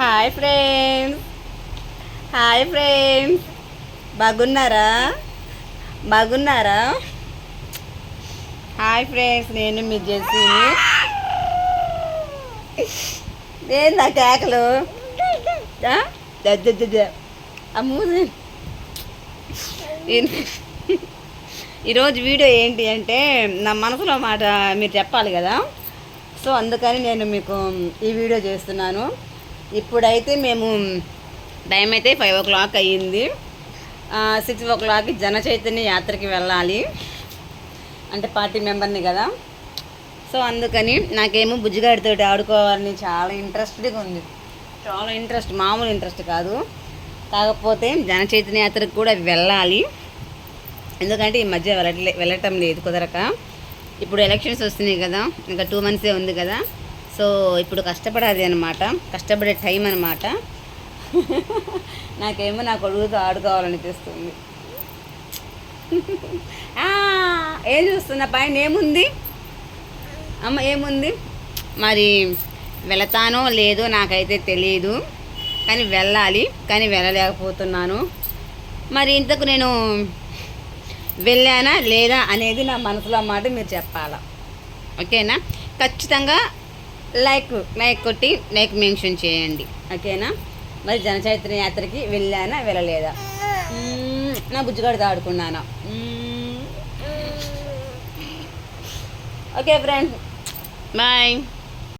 Hi friends hi friends బాగున్నారా? బాగున్నారా? Hi friends నేను మీ జెస్సీని ఏందా కేకలు? ఆ? ద- ఈరోజు వీడియో ఏంటి అంటే నా మనసులో మాట మీరు చెప్పాలి కదా. సో అందుకని నేను మీకు ఈ వీడియో చేస్తున్నాను. ఇప్పుడైతే మేము టైం అయితే ఫైవ్ ఓ క్లాక్ అయ్యింది. సిక్స్ ఓ క్లాక్కి జన చైతన్య యాత్రకి వెళ్ళాలి. అంటే పార్టీ మెంబర్ని కదా. సో అందుకని నాకేమో బుజ్జిగాడితో ఆడుకోవాలని చాలా ఇంట్రెస్ట్గా ఉంది. చాలా ఇంట్రెస్ట్ మామూలు ఇంట్రెస్ట్ కాదు. కాకపోతే జన చైతన్య యాత్రకు కూడా వెళ్ళాలి. ఎందుకంటే ఈ మధ్య వెళ్ళట్లే వెళ్ళటం లేదు కుదరక. ఇప్పుడు ఎలక్షన్స్ వస్తున్నాయి కదా. ఇంకా టూ మంత్సే ఉంది కదా. సో ఇప్పుడు కష్టపడాలి అనమాట కష్టపడే టైం అనమాట నాకేమో నా కొడుకుతో ఆడుకోవాలనిపిస్తుంది ఏం చూస్తున్నా? పైన ఏముంది? అమ్మ ఏముంది? మరి వెళతానో లేదో నాకైతే తెలియదు కానీ వెళ్ళాలి. కానీ వెళ్ళలేకపోతున్నాను. మరి ఇంతకు నేను వెళ్ళానా లేదా అనేది నా మనసులో మాట మీరు చెప్పాలా? ఓకేనా? ఖచ్చితంగా లైక్ లైక్ కొట్టి లైక్ మెన్షన్ చేయండి. ఓకేనా? మరి జనచైత్ర యాత్రకి వెళ్ళానా వెళ్ళలేదా? నా బుజ్జిగాడితో ఆడుకున్నానా? Okay friends. బాయ్.